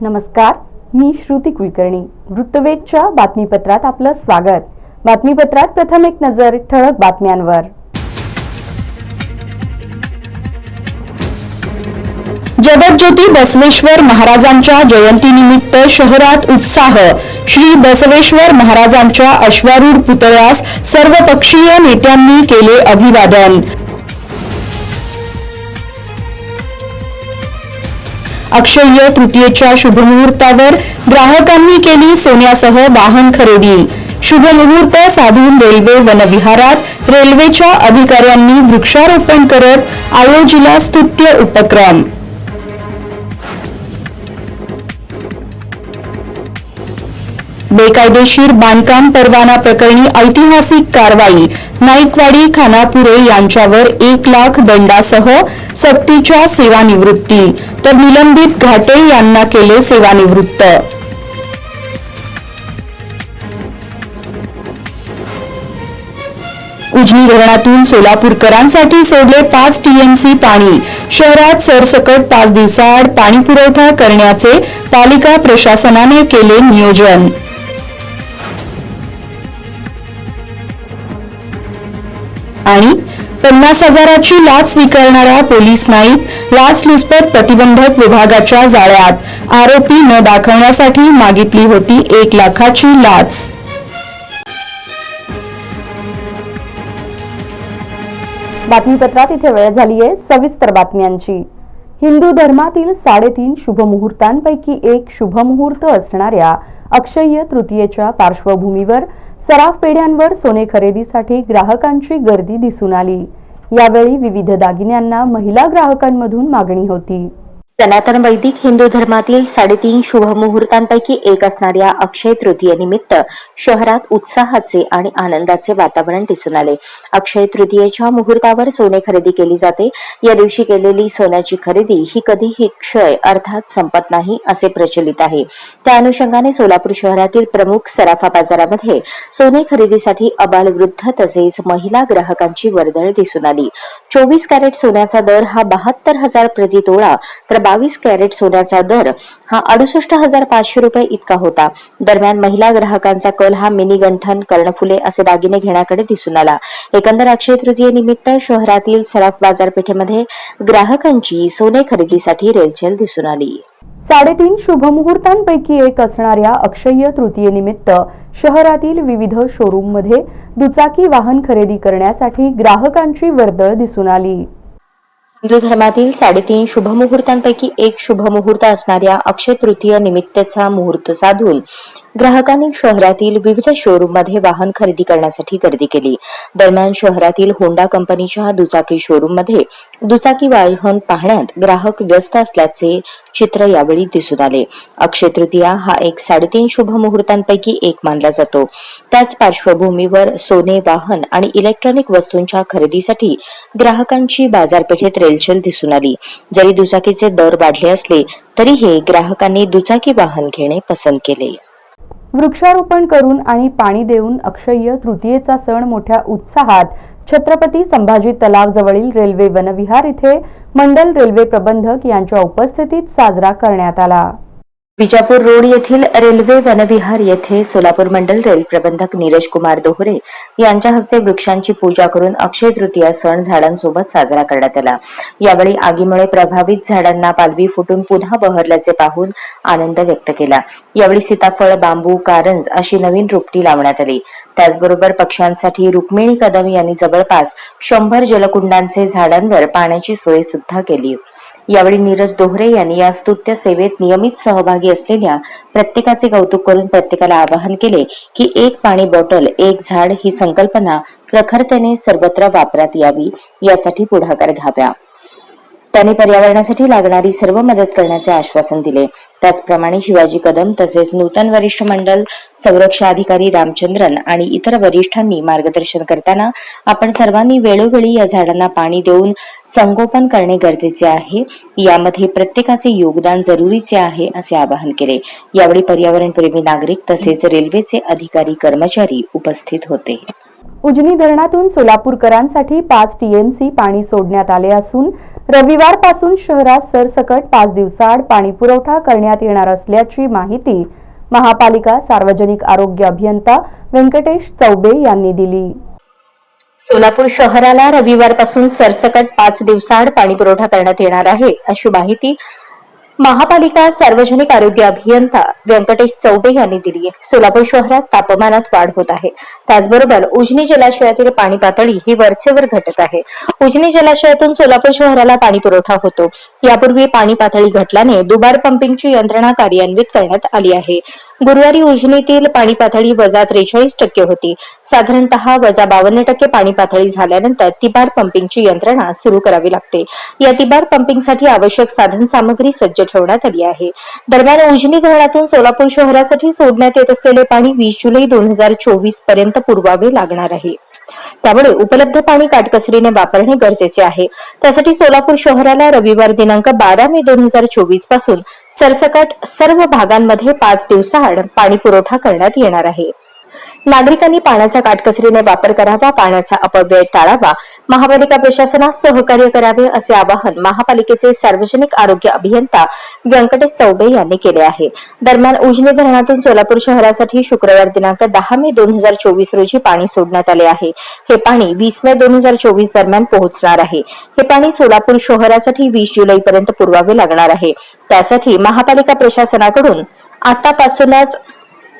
नमस्कार मी श्रुती कुलकर्णी. वृत्तवेधच्या बातमीपत्रात आपलं स्वागत. बातमीपत्रात प्रथम एक नजर ठळक बातम्यांवर. जगज्योती बसवेश्वर महाराजांच्या जयंतीनिमित्त शहरात उत्साह. श्री बसवेश्वर महाराजांच्या अश्वारूढ पुतळ्यास सर्वपक्षीय नेत्यांनी केले अभिवादन. अक्षय्य तृतीयेच्या शुभमुहूर्तावर ग्राहकांनी केली सोन्यासह वाहन खरेदी. शुभमुहूर्त साधून रेल्वे वनविहारात रेल्वेच्या अधिकाऱ्यांनी वृक्षारोपण करत आयोजिला स्तुत्य उपक्रम. बेकायदेशीर बांधकाम परवाना प्रकरणी ऐतिहासिक कारवाई. नाईकवाडी खानापुरे यांच्यावर एक लाख दंडासह सक्तीच्या सेवानिवृत्ती. तर निलंबित घाटे यांना केले सेवानिवृत्त. उजनी धरणातून सोलापूरकरांसाठी सोडले पाच टीएमसी पाणी. शहरात सरसकट पाच दिवसाआड पाणी पुरवठा करण्याचे पालिका प्रशासनाने केले नियोजन. आणि पन्नास हजाराची लाच स्वीकारणारा पोलीस नाईक लाचलुचपत प्रतिबंधक विभागाच्या जाळ्यात आरोपी न दाखवण्यासाठी मागितली होती एक लाखाची लाच बातमीपत्रात इथे वेळ झाली आहे सविस्तर बातम्यांची. हिंदू धर्मातील साडेतीन शुभमुहूर्तांपैकी एक शुभमुहूर्त असणाऱ्या अक्षय्य तृतीयेच्या पार्श्वभूमीवर सराफ पेढ्यांवर सोने खरेदीसाठी ग्राहकांची गर्दी दिसून आली. यावेळी विविध दागिन्यांना महिला ग्राहकांमधून मागणी होती. सनातन वैदिक हिंदू धर्मातील साडेतीन शुभमुहूर्तांपैकी एक असणाऱ्या अक्षय तृतीयेनिमित्त शहरात उत्साहाचे आणि आनंदाचे वातावरण दिसून आले. अक्षय तृतीयेच्या मुहूर्तावर सोने खरेदी केली जाते. या दिवशी केलेली सोन्याची खरेदी ही कधीही क्षय अर्थात संपत नाही असे प्रचलित आहे. त्या अनुषंगाने सोलापूर शहरातील प्रमुख सराफा बाजारामध्ये सोने खरेदीसाठी अबाल वृद्ध तसेच महिला ग्राहकांची वर्दळ दिसून आली. चोवीस कॅरेट सोन्याचा दर हा बहात्तर हजार प्रति तोळा तर बावीस कॅरेट सोन्याचा दर हा अडुसष्ट हजार पाचशे रुपये इतका होता. दरम्यान महिला ग्राहकांचा कल हा मिनी गंठन कर्णफुले असे दागिने घेण्याकडे दिसून आला. एकंदर अक्षय तृतीये निमित्त शहरातील सराफ बाजारपेठेमध्ये ग्राहकांची सोने खरेदीसाठी रेलचेल दिसून आली. साडेतीन शुभमुहूर्तांपैकी एक असणाऱ्या अक्षय तृतीयेनिमित्त शहरातील विविध शोरूममध्ये दुचाकी वाहन खरेदी करण्यासाठी ग्राहकांची वर्दळ दिसून आली. हिंदू धर्मातील साडेतीन शुभमुहूर्तांपैकी एक शुभमुहूर्त असणाऱ्या अक्षय तृतीय निमित्तचा मुहूर्त साधून ग्राहकांनी शहरातील विविध शोरूममध्ये वाहन खरेदी करण्यासाठी गर्दी केली. दरम्यान शहरातील होंडा कंपनीच्या दुचाकी शोरूममध्ये दुचाकी वाहन पाहण्यात ग्राहक व्यस्त असल्याचे चित्र यावेळी दिसून आले. अक्षय तृतीया हा एक साडेतीन शुभ मुहूर्तांपैकी एक मानला जातो. त्याच पार्श्वभूमीवर सोने वाहन आणि इलेक्ट्रॉनिक वस्तूंच्या खरेदीसाठी ग्राहकांची बाजारपेठेत रेलचेल दिसून आली. जरी दुचाकीचे दर वाढले असले तरीही ग्राहकांनी दुचाकी वाहन घेणे पसंत केले. वृक्षारोपण करून आणि पाणी देऊन अक्षय्य तृतीयेचा सण मोठ्या उत्साहात छत्रपती संभाजी तलाव जवळील रेल्वे वनविहार इथे मंडल रेल्वे प्रबंधक यांच्या उपस्थितीत साजरा करण्यात आला. विजापूर रोड येथील रेल्वे वनविहार येथे सोलापूर मंडल रेल प्रबंधक नीरज कुमार दोहरे यांच्या हस्ते वृक्षांची पूजा करून अक्षय तृतीया सण झाडांसोबत साजरा करण्यात आला. यावेळी आगीमुळे प्रभावित झाडांना पालवी फुटून पुन्हा बहरल्याचे पाहून आनंद व्यक्त केला. यावेळी सीताफळ बांबू कारंज अशी नवीन रोपटी लावण्यात आली. त्याचबरोबर पक्ष्यांसाठी रुक्मिणी कदम यांनी जवळपास शंभर जलकुंडांचे झाडांवर पाण्याची सोय सुद्धा केली. यावेळी नीरज दोहरे यांनी या स्तुत्य सेवेत नियमित सहभागी असलेल्या प्रत्येकाचे कौतुक करून प्रत्येकाला आवाहन केले की एक पाणी बॉटल एक झाड ही संकल्पना प्रखरतेने सर्वत्र वापरात यावी यासाठी पुढाकार घ्याव्या त्याने पर्यावरणासाठी लागणारी सर्व मदत करण्याचे आश्वासन दिले. त्याचप्रमाणे शिवाजी कदम तसेच नूतन वरिष्ठ मंडल संरक्षण अधिकारी रामचंद्रन आणि इतर वरिष्ठांनी मार्गदर्शन करताना आपण सर्वांनी वेळोवेळी या झाडांना पाणी देऊन संगोपन करणे गरजेचे आहे. यामध्ये प्रत्येकाचे योगदान जरुरीचे आहे असे आवाहन केले. यावेळी पर्यावरणप्रेमी नागरिक तसेच रेल्वेचे अधिकारी कर्मचारी उपस्थित होते. उजनी धरणातून सोलापूरकरांसाठी पाच टीएमसी पाणी सोडण्यात आले असून रविवारपासून शहरात सरसकट पाच दिवसाआड पाणी पुरवठा करण्यात येणार असल्याची माहिती महापालिका सार्वजनिक आरोग्य अभियंता व्यंकटेश चौबे यांनी दिली. सोलापूर शहराला रविवारपासून सरसकट पाच दिवसाआड पाणी पुरवठा करण्यात येणार आहे अशी माहिती महापालिका सार्वजनिक आरोग्य अभियंता व्यंकटेश चौबे यांनी दिली आहे. सोलापूर शहरात तापमानात वाढ होत आहे. त्याचबरोबर उजनी जलाशयातील पाणी पातळी ही वरचेवर घटत आहे. उजनी जलाशयातून सोलापूर शहराला पाणी पुरवठा होतो. यापूर्वी पाणी पातळी घटल्याने दुबार पंपिंगची यंत्रणा कार्यान्वित करण्यात आली आहे. गुरुवारी उजनीतील पाणी पातळी वजा त्रेचाळीस टक्के होती. साधारणतः वजा बावन्न टक्के पाणी पातळी झाल्यानंतर तिबार पंपिंगची यंत्रणा सुरू करावी लागते. या तिबार पंपिंगसाठी आवश्यक साधन सामग्री सज्ज ठेवण्यात आली आहे. दरम्यान उजनी धरणातून सोलापूर शहरासाठी सोडण्यात येत असलेले पाणी वीस जुलै दोन हजार चोवीसपर्यंत पुरवावे लागणार आहे. त्यामुळे उपलब्ध पाणी काटकसरीने वापरणे गरजेचे आहे. त्यासाठी सोलापूर शहराला रविवार दिनांक बारा मे दोन हजार चोवीसपासून सरसकट सर्व भागांमध्ये पाच दिवसाआड पाणी पुरवठा करण्यात येणार आहे. नागरिकांनी पाण्याचा काटकसरीने वापर करावा पाण्याचा अपव्यय टाळावा. महापालिका प्रशासनास सहकार्य करावे असे आवाहन महापालिकेचे सार्वजनिक आरोग्य अभियंता व्यंकटेश चौबे यांनी केले आहे. दरम्यान उजनी धरणातून सोलापूर शहरासाठी शुक्रवार दिनांक दहा मे दोन हजार चोवीस रोजी पाणी सोडण्यात आले आहे. हे पाणी वीस मे दोन हजार चोवीस दरम्यान पोहोचणार आहे. हे पाणी सोलापूर शहरासाठी वीस जुलैपर्यंत पुरवावे लागणार आहे. त्यासाठी महापालिका प्रशासनाकडून आतापासूनच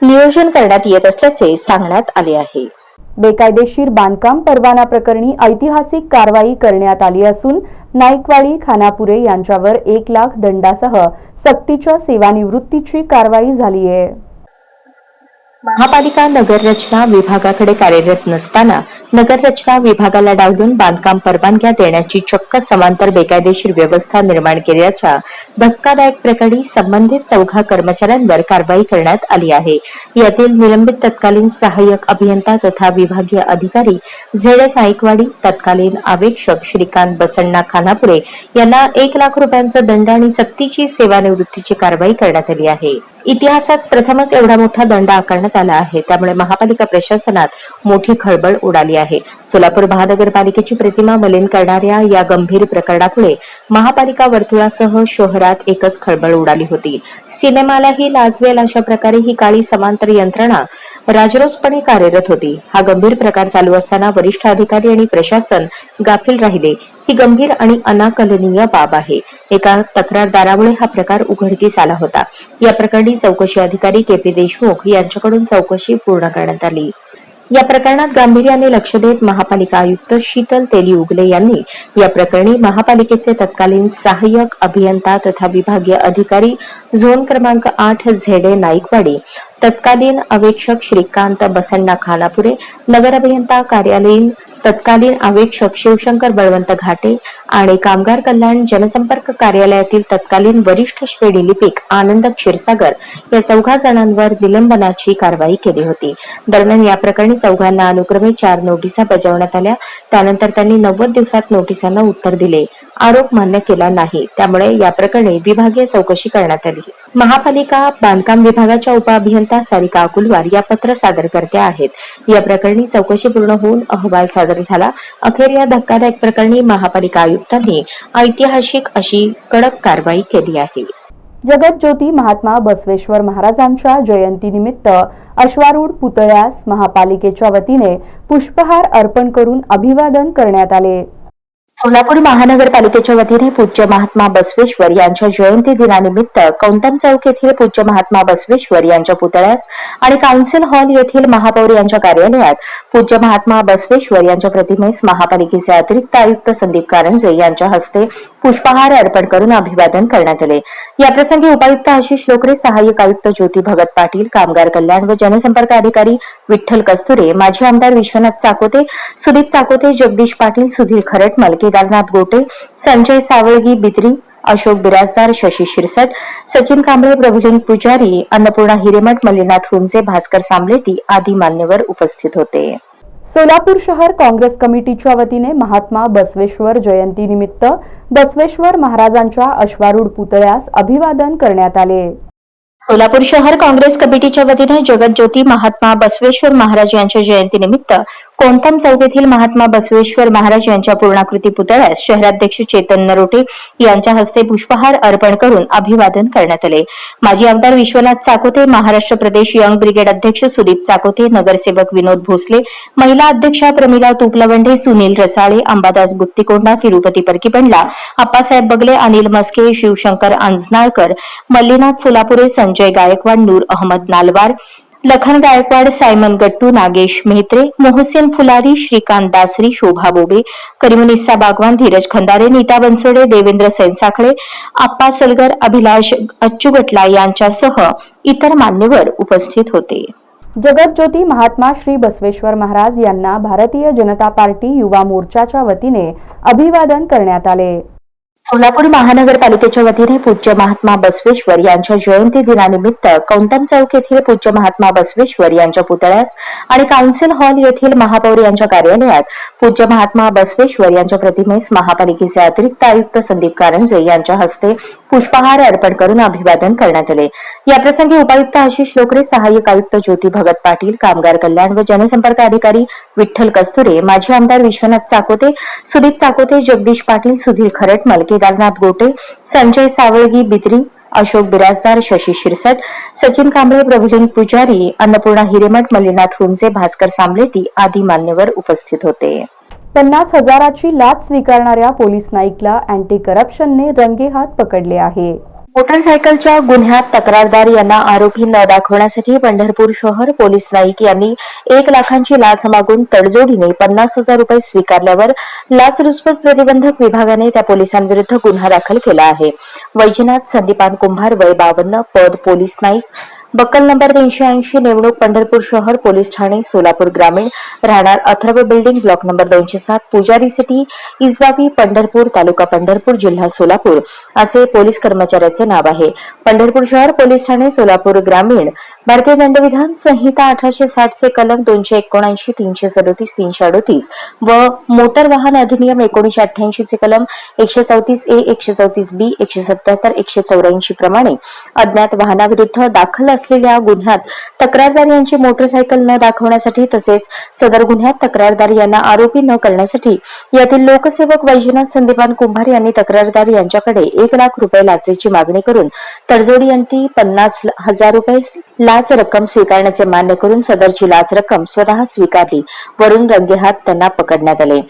नियोजन करण्यात येत असल्याचे सांगण्यात आले आहे. बेकायदेशीर बांधकाम परवाना प्रकरणी ऐतिहासिक कारवाई करण्यात आली असून नाईकवाडी खानापुरे यांच्यावर एक लाख दंडासह सक्तीच्या सेवानिवृत्तीची कारवाई झाली आहे महापालिका नगररचना विभागाकडे कार्यरत नसताना नगररचना विभागाला डावलून बांधकाम परवानग्या देण्याची चक्क समांतर बेकायदेशीर व्यवस्था निर्माण केल्याच्या धक्कादायक प्रकरणी संबंधित चौघा कर्मचाऱ्यांवर कारवाई करण्यात आली आहे. यातील निलंबित तत्कालीन सहाय्यक अभियंता तथा विभागीय अधिकारी झेड नाईकवाडी तत्कालीन आवेक्षक श्रीकांत बसण्णा खानापुरे यांना एक लाख रुपयांचा दंड आणि सक्तीची सेवानिवृत्तीची कारवाई करण्यात आली आहे. इतिहासात प्रथमच एवढा मोठा दंड आकारण्यात आला आहे. त्यामुळे महापालिका प्रशासनात मोठी खळबळ उडाली आहे. सोलापूर महानगरपालिकेची प्रतिमा मलिन करणाऱ्या या गंभीर प्रकरणापुढे महापालिका वर्तुळासह शहरात एकच खळबळ उडाली होती. सिनेमालाही लाजवेल अशा प्रकारे ही काळी समांतर यंत्रणा राजरोसपणे कार्यरत होती. हा गंभीर प्रकार चालू असताना वरिष्ठ अधिकारी आणि प्रशासन गाफील राहिले. ही गंभीर आणि अनाकलनीय बाब आहे. एका तक्रारदारामुळे हा प्रकार उघडकीस आला होता. या प्रकरणी चौकशी अधिकारी के पी देशमुख यांच्याकडून चौकशी पूर्ण करण्यात आली. या प्रकरणात गांभीर्याने लक्ष देत महापालिका आयुक्त शीतल तेली उगले यांनी या प्रकरणी महापालिकेचे तत्कालीन सहाय्यक अभियंता तथा विभागीय अधिकारी झोन क्रमांक आठ झेडे नाईकवाडी तत्कालीन अवेक्षक श्रीकांत बसण्णा खानापुरे नगर अभियंता कार्यालयीन तत्कालीन अवेक्षक शिवशंकर बळवंत घाटे आणि कामगार कल्याण जनसंपर्क कार्यालयातील तत्कालीन वरिष्ठ श्रेणी लिपिक आनंद क्षीरसागर या चौघा जणांवर निलंबनाची कारवाई केली होती. दरम्यान या प्रकरणी चौघांना अनुक्रमे चार नोटिसा बजावण्यात आल्या. त्यानंतर त्यांनी नव्वद दिवसात नोटिसांना उत्तर दिले. आरोप मान्य केला नाही. त्यामुळे या प्रकरणी विभागीय चौकशी करण्यात आली. महापालिका बांधकाम विभागाच्या उपअभियंता सारिका अकुलवार या पत्र सादर करत्या आहेत. या प्रकरणी चौकशी पूर्ण होऊन अहवाल सादर झाला. अखेर या धक्कादायक प्रकरणी महापालिका आयुक्त आयुक्तांनी ऐतिहासिक अशी कडक कारवाई केली आहे. जगतज्योती महात्मा बसवेश्वर महाराजांच्या जयंतीनिमित्त अश्वारूढ पुतळ्यास महापालिकेच्या वतीने पुष्पहार अर्पण करून अभिवादन करण्यात आले. सोलापूर महानगरपालिकेच्या वतीने पूज्य महात्मा बसवेश्वर यांच्या जयंती दिनानिमित्त कौंतम चौक येथील पूज्य महात्मा बसवेश्वर यांच्या पुतळ्यास आणि काउन्सिल हॉल येथील महापौर यांच्या कार्यालयात पूज्य महात्मा बसवेश्वर यांच्या प्रतिमेस महापालिकेचे अतिरिक्त आयुक्त संदीप कारंजे यांच्या हस्ते पुष्पहार अर्पण करून अभिवादन करण्यात आले. याप्रसंगी उपायुक्त आशिष लोकरे सहाय्यक आयुक्त ज्योती भगत पाटील कामगार कल्याण व जनसंपर्क अधिकारी विठ्ठल कस्तुरे माजी आमदार विश्वनाथ चाकोते सुदीप चाकोते जगदीश पाटील सुधीर खरटमल केदारनाथ गोटे संजय सावळगी बिद्री अशोक बिराजदार शशी शिरसट सचिन कांबळे प्रभुलिंग पुजारी अन्नपूर्णा हिरेमठ मल्लीनाथ हुंजे भास्कर सामलेटी आदी मान्यवर उपस्थित होते. सोलापूर शहर काँग्रेस कमिटीच्या वतीने महात्मा बसवेश्वर जयंतीनिमित्त बसवेश्वर महाराजांच्या अश्वारूढ पुतळ्यास अभिवादन करण्यात आले. सोलापूर शहर काँग्रेस कमिटीच्या वतीने जगतज्योती महात्मा बसवेश्वर महाराज यांच्या जयंतीनिमित्त कोंथम चौक येथील महात्मा बसवेश्वर महाराज यांच्या पूर्णाकृती पुतळ्यास शहराध्यक्ष चेतन नरोटे यांच्या हस्ते पुष्पहार अर्पण करून अभिवादन करण्यात आले. माजी आमदार विश्वनाथ चाकोते महाराष्ट्र प्रदेश यंग ब्रिगेड अध्यक्ष सुदीप चाकोते नगरसेवक विनोद भोसले महिला अध्यक्षा प्रमिला तुपलवंडे सुनील रसाळे अंबादास गुत्तीकोंडा तिरुपती परकीपंडला आप्पासाहेब बगले अनिल मस्के शिवशंकर अंजनाळकर मल्लीनाथ सोलापुरे संजय गायकवाड नूर अहमद नालवार लखन गायकवाड सायमन गट्टू नागेश मेहत्रे मोहसेन फुलारी श्रीकांत दासरी शोभा बोबे करीमुनिस्सा बागवान धीरज खंदारे नीता बनसोडे देवेंद्र सैनसाखळे आप्पा सलगर अभिलाष अच्चुगटला यांच्यासह इतर मान्यवर उपस्थित होते. जगतज्योती महात्मा श्री बसवेश्वर महाराज यांना भारतीय जनता पार्टी युवा मोर्चाच्या वतीने अभिवादन करण्यात आले. सोलापूर महानगरपालिकेच्या वतीने पूज्य महात्मा बसवेश्वर यांच्या जयंती दिनानिमित्त कौंटम चौक येथील पूज्य महात्मा बसवेश्वर यांच्या पुतळ्यास आणि काउन्सिल हॉल येथील महापौर यांच्या कार्यालयात पूज्य महात्मा बसवेश्वर यांच्या प्रतिमेस महापालिकेचे अतिरिक्त आयुक्त संदीप कारंजे यांच्या हस्ते पुष्पहार अर्पण करून अभिवादन करण्यात आले. याप्रसंगी उपायुक्त आशिष लोकरे सहाय्यक आयुक्त ज्योती भगत पाटील कामगार कल्याण व जनसंपर्क अधिकारी विठ्ठल कस्तुरे माजी आमदार विश्वनाथ चाकोते सुदीप चाकोते जगदीश पाटील सुधीर खरटमल केदारनाथ गोटे संजय सावळगी बिद्री अशोक बिराजदार शशी शिरसट सचिन कांबळे प्रभुलिंग पुजारी अन्नपूर्णा हिरेमठ मल्लीनाथ हुंजे भास्कर सामलेटी आदी मान्यवर उपस्थित होते. पन्नास हजाराची लाच स्वीकारणाऱ्या पोलीस नाईकला अँटी करप्शनने रंगेहात पकडले आहे. मोटरसायकलच्या गुन्ह्यात तक्रारदार यांना आरोपी न दाखवण्यासाठी पंढरपूर शहर पोलीस नाईक यांनी एक लाखांची लाच मागून तडजोडीने पन्नास हजार रुपये स्वीकारल्यावर लाचलुचपत प्रतिबंधक विभागाने त्या पोलिसांविरुद्ध गुन्हा दाखल केला आहे. वैजनाथ संदीपान कुंभार वय बावन्न पद पोलीस नाईक बक्कल नंबर तीनशे ऐंशी नेमणूक पंढरपूर शहर पोलीस ठाणे सोलापूर ग्रामीण. राहणार अथर्व बिल्डिंग ब्लॉक नंबर दोनशे सात पुजारी सिटी इजबावी पंढरपूर तालुका पंढरपूर जिल्हा सोलापूर. असे पोलीस कर्मचाऱ्याचे नाव आहे. पंढरपूर शहर पोलीस ठाणे सोलापूर ग्रामीण. भारतीय दंडविधान संहिता अठराशे साठ चे कलम दोनशे एकोणऐंशी तीनशे सदोतीस तीनशे अडोतीस व मोटर वाहन अधिनियम एकोणीशे अठ्ठ्याऐंशी चे कलम एकशे चौतीस ए एकशे चौतीस बी एकशे सत्याहत्तर एकशे चौऱ्याऐंशी प्रमाणे अज्ञात वाहनाविरुद्ध दाखल असलेल्या गुन्ह्यात तक्रारदार यांची मोटरसायकल न दाखवण्यासाठी तसेच सदर गुन्ह्यात तक्रारदार यांना आरोपी न करण्यासाठी यातील लोकसेवक वैजनाथ संदीपान कुंभार यांनी तक्रारदार यांच्याकडे एक लाख रुपये लाचेची मागणी करून तडजोडी यांनी पन्नास हजार रुपये लाच रक्कम स्वीकारण्याचे मान्य करून सदरची लाच रक्कम स्वतः स्वीकारली. वरून रंगेहात त्यांना पकडण्यात आले.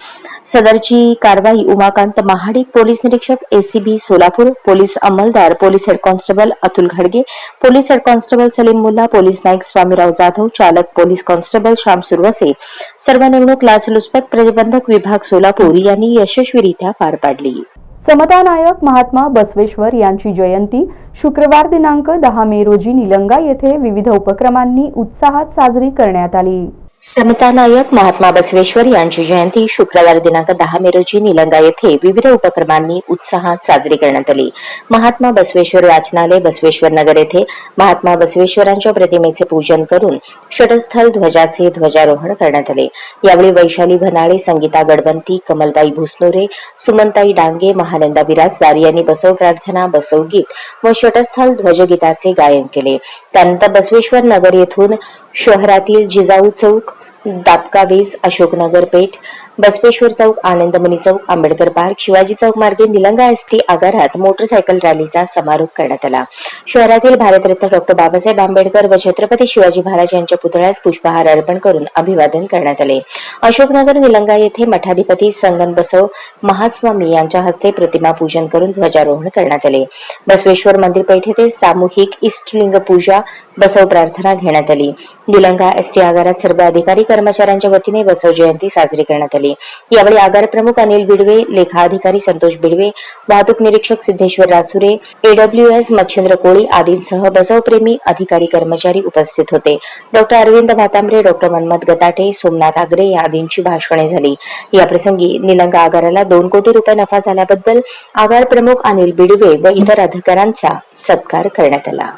सदरची कारवाई उमाकांत महाडिक पोलीस निरीक्षक एसीबी सोलापूर पोलीस अंमलदार police head constable Atul घडगे police head constable Salim Mulla police naik Swamirao Jadhav चालक पोलीस कॉन्स्टेबल श्याम सुरवसे सर्व नेमणूक लाचलुचपत प्रतिबंधक विभाग सोलापूर यांनी यशस्वीरित्या पार पाडली. समता नायक महात्मा बसवेश्वर यांची जयंती शुक्रवार दिनांक दहा मे रोजी निलंगा येथे विविध उपक्रमांनी उत्साहात साजरी करण्यात आली. समता नायक महात्मा बसवेश्वर यांची जयंती शुक्रवार दिनांक दहा मे रोजी निलंगा येथे विविध उपक्रमांनी उत्साहात साजरी करण्यात आली. महात्मा बसवेश्वर वाचनालय बसवेश्वर नगर येथे महात्मा बसवेश्वरांच्या प्रतिमेचे पूजन करून षटस्थल ध्वजाचे ध्वजारोहण करण्यात आले. यावेळी वैशाली भनाळे संगीता गडबंती कमलबाई भुसनोरे सुमनताई डांगे महानंदा बिराजदार यांनी बसव प्रार्थना बसवगीत व षटस्थल ध्वजगीताचे गायन केले. त्यानंतर बसवेश्वर नगर येथून शहरातील जिजाऊ चौक दापका वेस अशोकनगर पेठ बसपेश्वर चौक आनंदमणी चौक आंबेडकर पार्क शिवाजी चौक मार्गे निलंगा एस टी आगारात मोटरसायकल रॅलीचा समारोप करण्यात आला. शहरातील भारतरत्न डॉक्टर बाबासाहेब आंबेडकर व छत्रपती शिवाजी महाराज यांच्या पुतळ्यास पुष्पहार अर्पण करून अभिवादन करण्यात आले. अशोकनगर निलंगा येथे मठाधिपती संगन बसव महास्वामी यांच्या हस्ते प्रतिमा पूजन करून ध्वजारोहण करण्यात आले. बसवेश्वर मंदिर पेठ येथे सामूहिक इष्टलिंग पूजा बसव प्रार्थना घेण्यात आली. निलंगा एसटी आगारात सर्व अधिकारी कर्मचाऱ्यांच्या वतीने बसव जयंती साजरी करण्यात आली. यावेळी आगार प्रमुख अनिल बिडवे लेखा अधिकारी संतोष बिडवे वाहतूक निरीक्षक सिद्धेश्वर रासुरे एडब्ल्यूएस मच्छिंद्र कोळी आदींसह बसवप्रेमी अधिकारी कर्मचारी उपस्थित होते. डॉक्टर अरविंद भातांबरे डॉक्टर मन्मथ गताटे सोमनाथ आगरे या आदींची भाषणे झाली. याप्रसंगी निलंगा आगाराला दोन कोटी रुपये नफा झाल्याबद्दल आगार प्रमुख अनिल बिडवे व इतर अधिकाऱ्यांचा सत्कार करण्यात आला.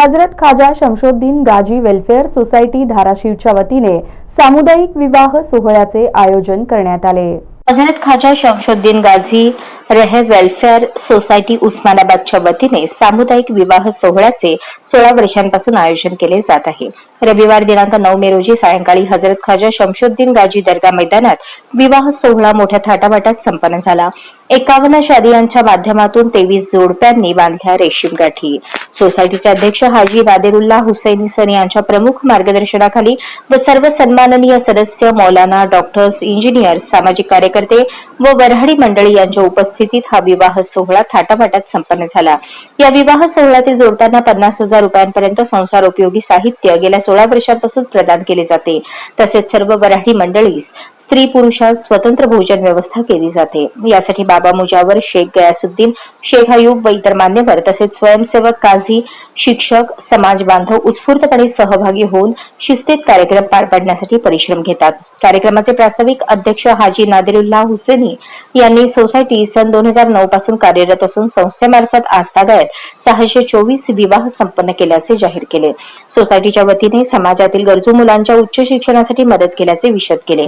हजरत खाजा शमशोद्दीन गाजी वेलफेअर सोसायटी धाराशिवच्या वतीने सामुदायिक विवाह सोहळ्याचे आयोजन करण्यात आले. हजरत खाजा शमशोद्दीन गाझी रेहे वेलफेअर सोसायटी उस्मानाबादच्या वतीने सामुदायिक विवाह सोहळ्याचे सोळा वर्षांपासून आयोजन केले जात आहे. रविवार दिनांक नऊ मे रोजी सायंकाळी हजरत ख्वाजा शमशुद्दीन गाजी दर्गा मैदानात विवाह सोहळा मोठ्या थाटामाटात संपन्न झाला. एकावन्न शादियांच्या माध्यमातून तेवीस जोडप्यांनी बांधल्या रेशीम गाठी. सोसायटीचे अध्यक्ष हाजी नादेरुल्ला हुसैनी सर यांच्या प्रमुख मार्गदर्शनाखाली व सर्व सन्माननीय सदस्य मौलाना डॉक्टर्स इंजिनियर्स सामाजिक कार्यकर्ते व वऱ्हाडी मंडळी यांच्या उपस्थितीत हा विवाह सोहळा थाटामाटात संपन्न झाला. या विवाह सोहळ्यातील जोडताना पन्नास हजार रुपयांपर्यंत संसार उपयोगी साहित्य गेल्या सोळा वर्षांपासून प्रदान केले जाते. तसेच सर्व वराठी मंडळीस स्त्री पुरुषास स्वतंत्र भोजन व्यवस्था केली जाते. यासाठी बाबा मुजावर शेख गयासुद्दीन शेख अयूब व इतर मान्यवर तसेच स्वयंसेवक काझी शिक्षक समाज बांधव उत्स्फूर्तपणे सहभागी होऊन शिस्तीत कार्यक्रम पार पाडण्यासाठी परिश्रम घेतात. कार्यक्रमाचे प्रास्ताविक अध्यक्ष हाजी नादिरुल्ला हुसेनी यांनी सोसायटी सन दोन हजार नऊ पासून कार्यरत असून संस्थेमार्फत आजतागायत सहाशे चोवीस विवाह संपन्न केल्याचे जाहीर केले. सोसायटीच्या वतीने समाजातील गरजू मुलांच्या उच्च शिक्षणासाठी मदत केल्याचे विशद केले.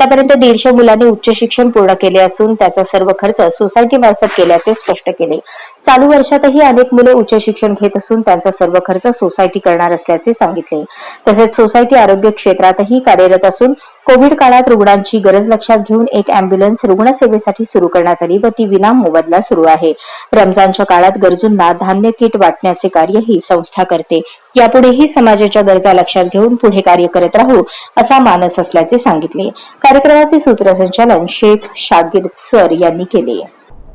आतापर्यंत दीडशे मुलांनी उच्च शिक्षण पूर्ण केले असून त्याचा सर्व खर्च सोसायटी मार्फत केल्याचे स्पष्ट केले. चालू वर्षातही अनेक मुले उच्च शिक्षण घेत असून त्यांचा सर्व खर्च सोसायटी करणार असल्याचे सांगितले. तसेच सोसायटी आरोग्य क्षेत्रातही कार्यरत असून कोविड काळात रुग्णांची गरज लक्षात घेऊन एक अँब्युलन्स रुग्णसेवेसाठी सुरू करण्यात आली व ती विना मोबदला सुरू आहे. रमजानच्या काळात गरजूंना धान्य किट वाटण्याचे कार्यही संस्था करते. यापुढेही समाजाच्या गरजा लक्षात घेऊन पुढे कार्य करत राहू असा मानस असल्याचे सांगितले. कार्यक्रमाचे सूत्रसंचालन शेख शागिर सर यांनी केले.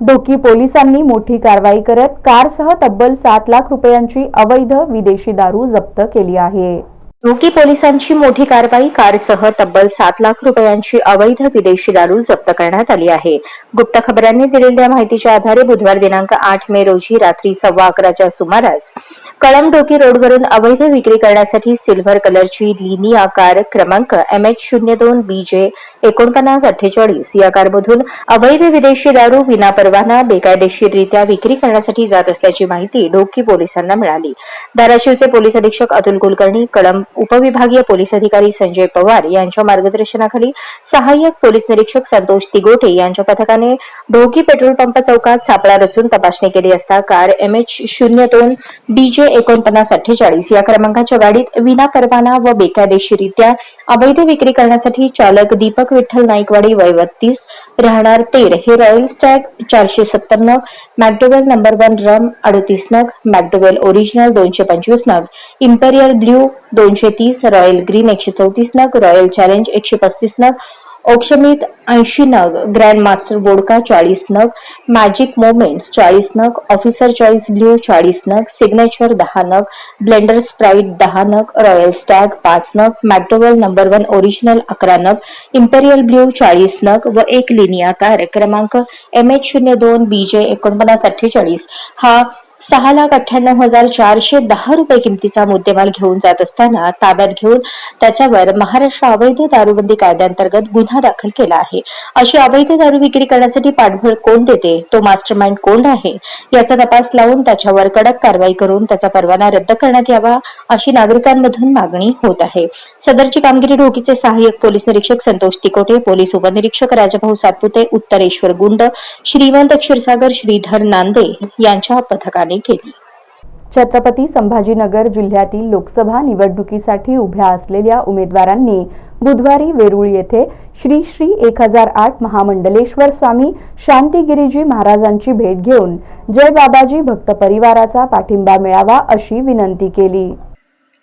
डोकी पोलिसांनी मोठी कारवाई करत कारसह तब्बल सात लाख रुपयांची अवैध विदेशी दारू जप्त केली आहे. ढोकी पोलिसांची मोठी कारवाई कारसह तब्बल सात लाख रुपयांची अवैध विदेशी दारू जप्त करण्यात आली आहे. गुप्त खबरांनी दिलेल्या माहितीच्या आधारे बुधवार दिनांक आठ मे रोजी रात्री सव्वा अकराच्या सुमारास कळम डोकी रोडवरून अवैध विक्री करण्यासाठी सिल्व्हर कलरची लिनी आकार क्रमांक एम एच शून्य दोन बी जे एकोणपन्नास अठ्ठेचाळीस या कारमधून अवैध विदेशी दारू विनापरवाना बेकायदेशीररित्या विक्री करण्यासाठी जात असल्याची माहिती डोकी पोलिसांना मिळाली. धाराशिवचे पोलीस अधीक्षक अतुल कुलकर्णी कळम उपविभागीय पोलीस अधिकारी संजय पवार यांच्या मार्गदर्शनाखाली सहाय्यक पोलीस निरीक्षक संतोष तिगोटे यांच्या पथकाने ढोकी पेट्रोल पंप चौकात सापळा रचून तपासणी केली असता कार एम एच शून्य दोन बीजे एकोणपन्नास अठ्ठेचाळीस या क्रमांकाच्या गाडीत विना परवाना व बेकायदेशीरित्या अवैध विक्री करण्यासाठी चालक दीपक विठ्ठल नाईकवाडी वय बत्तीस राहणार तेर हे रॉयल स्टॅग चारशे सत्तर नग मॅकडोवेल नंबर वन रम अडतीस नग मॅकडोवेल ओरिजिनल दोनशे पंचवीस नग इम्पेरियल ब्ल्यू दोनशे तीस रॉयल ग्रीन एकशे चौतीस नग रॉयल चॅलेंज एकशे पस्तीस नग औक्षमित ऐंशी नग ग्रँड मास्टर वोडका चाळीस नग मॅजिक मोमेंट्स चाळीस नग ऑफिसर चॉईस ब्ल्यू चाळीस नग सिग्नेचर दहा नग ब्लेंडर स्प्राईट दहा नग रॉयल स्टॅग पाच नग मॅक्डोवेल नंबर वन ओरिजिनल अकरा नग इम्पेरियल ब्ल्यू चाळीस नग व एक लिनिया कार क्रमांक एम एच शून्य दोन बी जे एकोणपन्नास अठ्ठेचाळीस. हा सहा लाख अठ्ठ्याण्णव हजार चारशे दहा रुपये किमतीचा मुद्देमाल घेऊन जात असताना ताब्यात घेऊन त्याच्यावर महाराष्ट्र अवैध दारूबंदी कायद्याअंतर्गत गुन्हा दाखल केला आहे. अशी अवैध दारू विक्री करण्यासाठी पाठबळ कोण देते? तो मास्टर माइंड कोण आहे? याचा तपास लावून त्याच्यावर कडक कारवाई करून त्याचा परवाना रद्द करण्यात यावा अशी नागरिकांमधून मागणी होत आहे. सदरची कामगिरी ढोकीचे सहाय्यक पोलीस निरीक्षक संतोष तिकोटे पोलीस उपनिरीक्षक राजभाऊ सातपुते उत्तरेश्वर गुंड श्रीमंत क्षीरसागर श्रीधर नांदे यांच्या पथकाने केली छत्रपती संभाजीनगर जिल्ह्यातील लोकसभा निवडणुकीसाठी उभ्या असलेल्या उमेदवारांनी बुधवारी वेरूळ येथे श्री श्री एक हजार आठ महामंडलेश्वर स्वामी शांतिगिरीजी महाराजांची भेट घेऊन जय बाबाजी भक्त परिवाराचा पाठिंबा मिळावा अशी विनंती केली.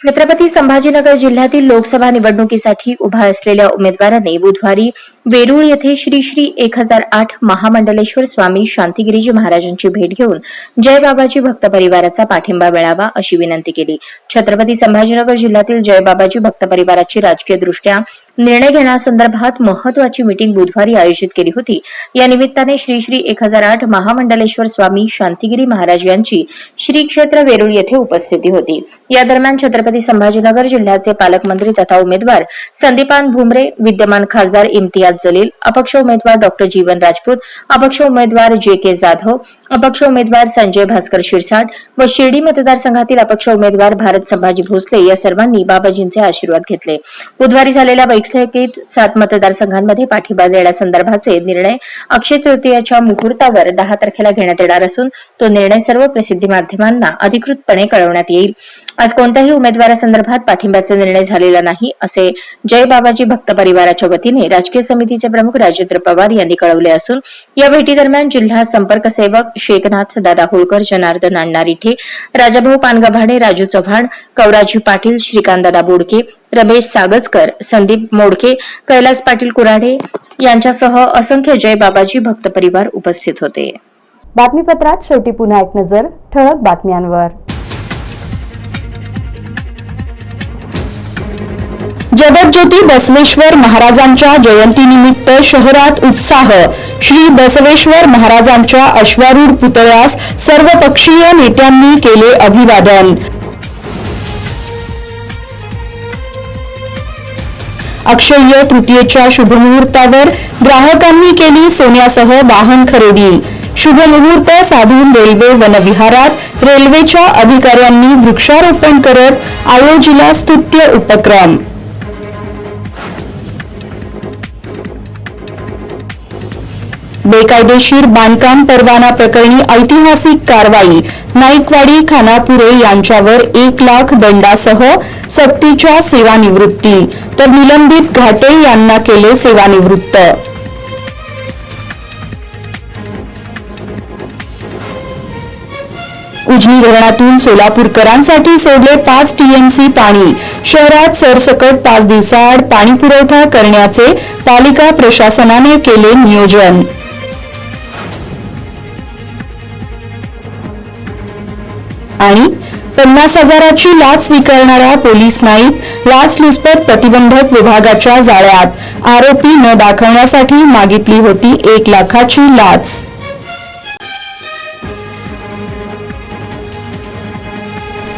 छत्रपती संभाजीनगर जिल्ह्यातील लोकसभा निवडणुकीसाठी उभा असलेल्या उमेदवारांनी बुधवारी वेरूळ येथे श्री श्री एक हजार आठ महामंडलेश्वर स्वामी शांतिगिरीजी महाराजांची भेट घेऊन जय बाबाजी भक्त परिवाराचा पाठिंबा मिळावा अशी विनंती केली. छत्रपती संभाजीनगर जिल्ह्यातील जय बाबाजी भक्त परिवाराची राजकीय दृष्ट्या निर्णय घेण्यासंदर्भात महत्वाची मीटिंग बुधवारी आयोजित केली होती. या निमित्ताने श्री श्री एक हजार आठ महामंडलेश्वर स्वामी शांतिगिरी महाराज यांची श्री क्षेत्र वेरूळ येथे उपस्थिती होती. या दरम्यान छत्रपती संभाजीनगर जिल्ह्याचे पालकमंत्री तथा उमेदवार संदीपान भुमरे विद्यमान खासदार इम्तियाज इम्तियाज जलील अपक्ष उमेदवार डॉक्टर जीवन राजपूत अपक्ष उमेदवार जे के जाधव अपक्ष उमेदवार संजय भास्कर शिरसाट व शिर्डी मतदारसंघातील अपक्ष उमेदवार भारत संभाजी भोसले या सर्वांनी बाबाजींचे आशीर्वाद घेतले. बुधवारी झालेल्या बैठकीत सात मतदारसंघांमध्ये पाठिंबा देण्यासंदर्भाचे निर्णय अक्षय तृतीयाच्या मुहूर्तावर दहा तारखेला घेण्यात येणार असून तो निर्णय सर्व प्रसिद्धी माध्यमांना अधिकृतपणे कळवण्यात येईल. आज कोणत्याही उमेदवारासंदर्भात पाठिंब्याचा निर्णय झालेला नाही असे जय बाबाजी भक्त परिवाराच्या वतीने राजकीय समितीचे प्रमुख राजेंद्र पवार यांनी कळवले असून या भेटीदरम्यान जिल्हा संपर्क सेवक शेखनाथ दादा होळकर जनार्दन अण्णा रिठे राजाभाऊ पानगभाडे राजू चव्हाण कवराजी पाटील श्रीकांतदादा बोडके रमेश सागजकर संदीप मोडके कैलास पाटील कुराडे यांच्यासह असंख्य जय बाबाजी भक्त परिवार उपस्थित होते. बातमीपत्रात शेवटी पुन्हा एक नजर ठळक बातम्यांवर. जगज्योती बसवेश्वर महाराजांच्या जयंतीनिमित्त शहरात उत्साह. श्री बसवेश्वर महाराजांच्या अश्वारूढ पुतळ्यास सर्वपक्षीय नेत्यांनी केले अभिवादन. अक्षय्य तृतीयेच्या शुभमुहूर्तावर ग्राहकांनी केली सोन्यासह वाहन खरेदी. शुभमुहूर्त साधून रेल्वे वनविहारात रेल्वेच्या अधिकाऱ्यांनी वृक्षारोपण करत आयोजिला स्तुत्य उपक्रम. बेकायदेशीर बांधकाम परवाना प्रकरणी ऐतिहासिक कारवाई. नाईकवाडी खानापुरे यांच्यावर एक लाख दंडासह सक्तीच्या सेवानिवृत्ती. तर निलंबित घाटे यांना केले सेवानिवृत्त. उजनी धरणातून सोलापूरकरांसाठी सोडले पाच टीएमसी पाणी. शहरात सरसकट पाच दिवसाआड पाणी पुरवठा करण्याचे पालिका प्रशासनाने केले नियोजन. आणि पन्नास हजाराची लाच स्वीकारणाऱ्या पोलीस नाईक लाचलुचपत प्रतिबंधक विभागाच्या जाळ्यात आरोपी न दाखवण्यासाठी मागितली होती एक लाखाची लाच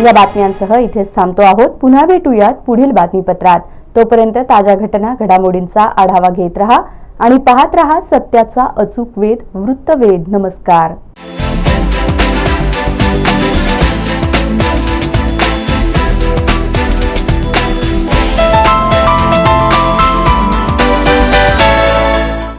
या बातम्यांसह इथेच थांबतो आहोत. पुन्हा भेटूयात पुढील बातमीपत्रात. तोपर्यंत ताज्या घटना घडामोडींचा आढावा घेत रहा आणि पाहत रहा सत्याचा अचूक वेध वृत्तवेध. नमस्कार.